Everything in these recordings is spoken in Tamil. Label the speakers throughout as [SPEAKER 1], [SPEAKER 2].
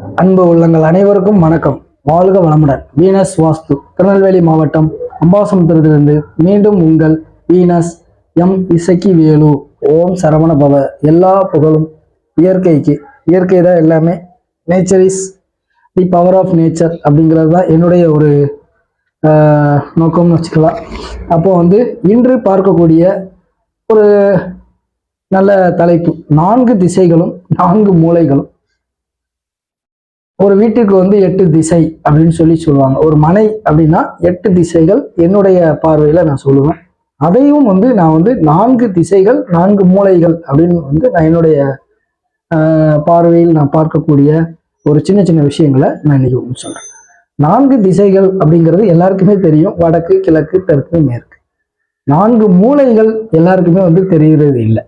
[SPEAKER 1] அன்பு உள்ளங்கள் அனைவருக்கும் வணக்கம். வாழ்க வளமுடன். வீனஸ் வாஸ்து திருநெல்வேலி மாவட்டம் அம்பாசமுத்திரத்திலிருந்து மீண்டும் உங்கள் வீனஸ் எம் இசக்கி வேலு ஓம் சரவண பவ எல்லா புகழும் இயற்கைக்கு. இயற்கை தான் எல்லாமே. Nature is the power of nature அப்படிங்கிறது தான் என்னுடைய ஒரு நோக்கம்னு வச்சுக்கலாம். அப்போ வந்து இன்று பார்க்கக்கூடிய ஒரு நல்ல தலைப்பு. நான்கு திசைகளும் நான்கு மூலைகளும். ஒரு வீட்டுக்கு வந்து எட்டு திசை அப்படின்னு சொல்லி சொல்லுவாங்க. ஒரு மனை அப்படின்னா எட்டு திசைகள் என்னுடைய பார்வையில நான் சொல்லுவேன். அதையும் வந்து நான் வந்து நான்கு திசைகள் நான்கு மூலைகள் அப்படின்னு வந்து நான் என்னுடைய பார்வையில் நான் பார்க்கக்கூடிய ஒரு சின்ன சின்ன விஷயங்களை நான் இன்னைக்கு உங்களுக்கு சொல்றேன். நான்கு திசைகள் அப்படிங்கிறது எல்லாருக்குமே தெரியும். வடக்கு கிழக்கு தெற்கு மேற்கு. நான்கு மூலைகள் எல்லாருக்குமே வந்து தெரிகிறது இல்லை.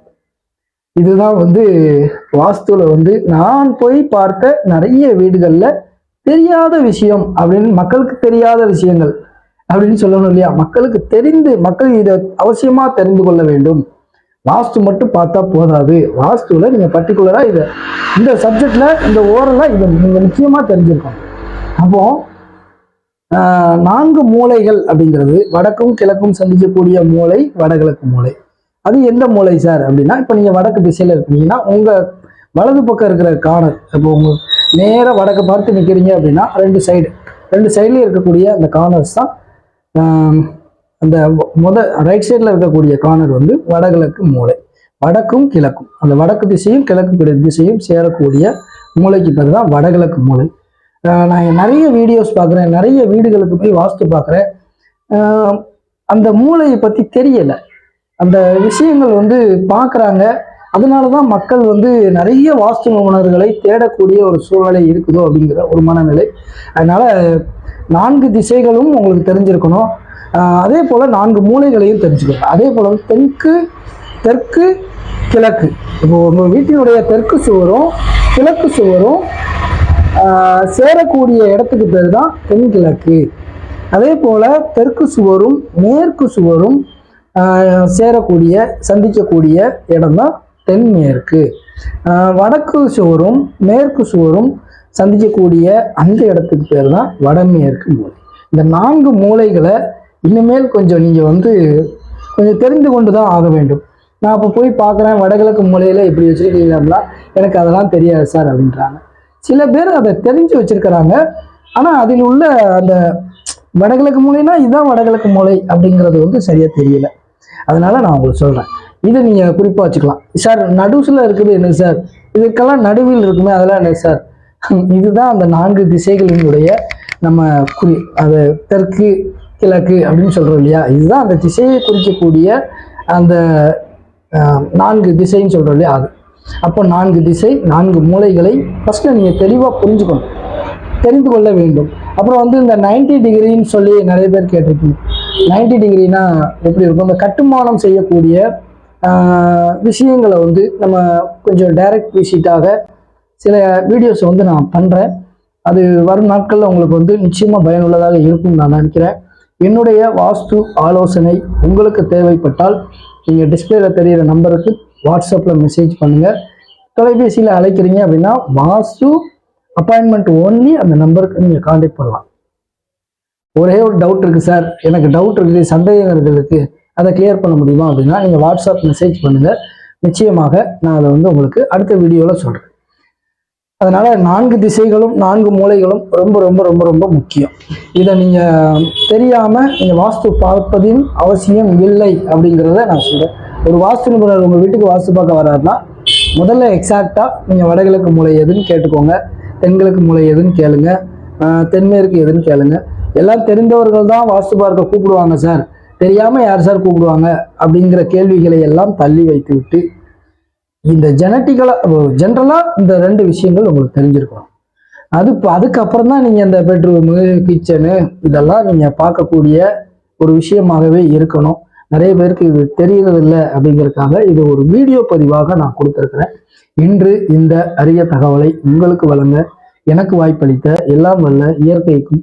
[SPEAKER 1] இதுதான் வந்து வாஸ்துல வந்து நான் போய் பார்த்த நிறைய வீடுகள்ல தெரியாத விஷயம் அப்படின்னு மக்களுக்கு தெரியாத விஷயங்கள் அப்படின்னு சொல்லணும் இல்லையா? மக்களுக்கு தெரிந்து மக்கள் இதை அவசியமா தெரிந்து கொள்ள வேண்டும். வாஸ்து மட்டும் பார்த்தா போதாது. வாஸ்துல நீங்க பர்டிகுலரா இதை இந்த சப்ஜெக்ட்ல இந்த ஓரலா இதை நீங்க முக்கியமா தெரிஞ்சிருக்கோம் அப்போ நான்கு மூளைகள் அப்படிங்கிறது வடக்கும் கிழக்கும் சந்திக்கக்கூடிய மூளை வடகிழக்கு மூலை. அது எந்த மூலை சார் அப்படின்னா இப்போ நீங்கள் வடக்கு திசையில் இருக்கீங்கன்னா உங்கள் வலது பக்கம் இருக்கிற கார்னர் இப்போ உங்கள் நேராக வடக்கு பார்த்து நிற்கிறீங்க அப்படின்னா ரெண்டு சைடு ரெண்டு சைட்லேயும் இருக்கக்கூடிய அந்த கார்னர்ஸ் தான் அந்த முத ரைட் சைடில் இருக்கக்கூடிய கார்னர் வந்து வடகிழக்கு மூலை வடக்கும் கிழக்கும். அந்த வடக்கு திசையும் கிழக்கு திசையும் சேரக்கூடிய மூளைக்கு பேர் தான் வடகிழக்கு மூலை நான் நிறைய வீடியோஸ் பார்க்குறேன் நிறைய வீடுகளுக்கு போய் வாஸ்து பார்க்குறேன். அந்த மூளையை பற்றி தெரியலை. அந்த விஷயங்கள் வந்து பார்க்குறாங்க. அதனால தான் மக்கள் வந்து நிறைய வாஸ்து நிபுணர்களை தேடக்கூடிய ஒரு சூழ்நிலை இருக்குதோ அப்படிங்கிற ஒரு மனநிலை. அதனால் நான்கு திசைகளும் உங்களுக்கு தெரிஞ்சிருக்கணும். அதே போல் நான்கு மூலைகளையும் தெரிஞ்சுக்கணும். அதே போல் தெற்கு தெற்கு கிழக்கு. இப்போ உங்கள் வீட்டினுடைய தெற்கு சுவரும் கிழக்கு சுவரும் சேரக்கூடிய இடத்துக்கு பேர் தான் தென்கிழக்கு. அதே போல் தெற்கு சுவரும் மேற்கு சுவரும் சேரக்கூடிய சந்திக்கக்கூடிய இடம் தான் தென்மேற்கு வடக்கு சுவரும் மேற்கு சுவரும் சந்திக்கக்கூடிய அந்த இடத்துக்கு பேர் தான் வடமேற்கு மூலை. இந்த நான்கு மூலைகளை இனிமேல் கொஞ்சம் நீங்கள் வந்து கொஞ்சம் தெரிந்து கொண்டு தான் ஆக வேண்டும். நான் அப்போ போய் பார்க்குறேன் வடகிழக்கு மூலையில் இப்படி வச்சுருக்கீங்களா எனக்கு அதெல்லாம் தெரியாது சார் அப்படின்றாங்க. சில பேர் அதை தெரிஞ்சு வச்சிருக்கிறாங்க. ஆனால் அதில் உள்ள அந்த வடகிழக்கு மூலைனா இதுதான் வடகிழக்கு மூலை அப்படிங்கிறது வந்து சரியாக தெரியலை. அதனால நான் உங்களுக்கு சொல்றேன். இதை நீங்க குறிப்பா வச்சுக்கலாம். சார் நடுசுல இருக்குது என்ன சார்? இதுக்கெல்லாம் நடுவில் இருக்குமே அதெல்லாம் என்ன சார். இதுதான் அந்த நான்கு திசைகளினுடைய நம்ம குறி அது தெற்கு கிழக்கு அப்படின்னு சொல்றோம் இல்லையா? இதுதான் அந்த திசையை குறிக்கக்கூடிய அந்த ஆஹ், நான்கு திசைன்னு சொல்கிறோம் இல்லையா? அது. அப்போ நான்கு திசை நான்கு மூலைகளை ஃபஸ்ட்டு நீங்கள் தெளிவாக புரிஞ்சுக்கணும். தெரிந்து கொள்ள வேண்டும். அப்புறம் வந்து இந்த 90 டிகிரின்னு சொல்லி நிறைய பேர் கேட்டிருக்கீங்க. 90 டிகிரினா எப்படி இருக்கும்? இந்த கட்டுமானம் செய்யக்கூடிய விஷயங்களை வந்து நம்ம கொஞ்சம் டைரக்ட் விசிட்டாக சில வீடியோஸ் வந்து நான் பண்ணுறேன் அது வரும் நாட்களில் உங்களுக்கு வந்து நிச்சயமாக பயனுள்ளதாக இருக்கும்னு நான் நினைக்கிறேன். என்னுடைய வாஸ்து ஆலோசனை உங்களுக்கு தேவைப்பட்டால் நீங்கள் டிஸ்பிளேல தெரிகிற நம்பருக்கு வாட்ஸ்அப்பில் மெசேஜ் பண்ணுங்கள் தொலைபேசியில் அழைக்கிறீங்க அப்படின்னா வாஸ்து அப்பாயின்மெண்ட் ஓன்லி அந்த நம்பருக்கு நீங்கள் காண்டாக்ட் பண்ணலாம். ஒரே ஒரு டவுட் இருக்குது சார் எனக்கு டவுட் இருக்குது சந்தேகங்கள் இருக்குது அதை கிளியர் பண்ண முடியுமா அப்படின்னா நீங்கள் வாட்ஸ்அப் மெசேஜ் பண்ணுங்கள் நிச்சயமாக நான் அதை வந்து உங்களுக்கு அடுத்த வீடியோவில் சொல்கிறேன் அதனால் நான்கு திசைகளும் நான்கு மூலைகளும் ரொம்ப ரொம்ப ரொம்ப ரொம்ப முக்கியம். இதை நீங்கள் தெரியாமல் நீங்கள் வாஸ்து பார்ப்பதின் அவசியம் இல்லை அப்படிங்கிறத நான் சொல்கிறேன் ஒரு வாஸ்து நிபுணர் உங்கள் வீட்டுக்கு வாஸ்து பார்க்க வர்றாருன்னா முதல்ல எக்ஸாக்டாக நீங்கள் வடகிழக்கு மூலை எதுன்னு கேட்டுக்கோங்க. தென்கிழக்கு மூலை எதுன்னு கேளுங்க. தென்மேற்கு எதுன்னு கேளுங்க. எல்லாம் தெரிந்தவர்கள் தான் வாஸ்து பார்க்க கூப்பிடுவாங்க சார் தெரியாமல் யார் சார் கூப்பிடுவாங்க? அப்படிங்கிற கேள்விகளை எல்லாம் தள்ளி வைத்து விட்டு இந்த ஜெனட்டிக்கலாக ஜென்ரலாக இந்த ரெண்டு விஷயங்கள் உங்களுக்கு தெரிஞ்சிருக்கணும். அது இப்போ அதுக்கப்புறம் தான் நீங்கள் இந்த பெட்ரூமு கிச்சனு இதெல்லாம் நீங்கள் பார்க்கக்கூடிய ஒரு விஷயமாகவே இருக்கணும். நிறைய பேருக்கு இது தெரியறதில்லை அப்படிங்கிறதுக்காக இது ஒரு வீடியோ பதிவாக நான் கொடுத்துருக்கிறேன். இன்று இந்த அரிய தகவலை உங்களுக்கு வழங்க எனக்கு வாய்ப்பளித்த எல்லாம் வல்ல இயற்கைக்கும்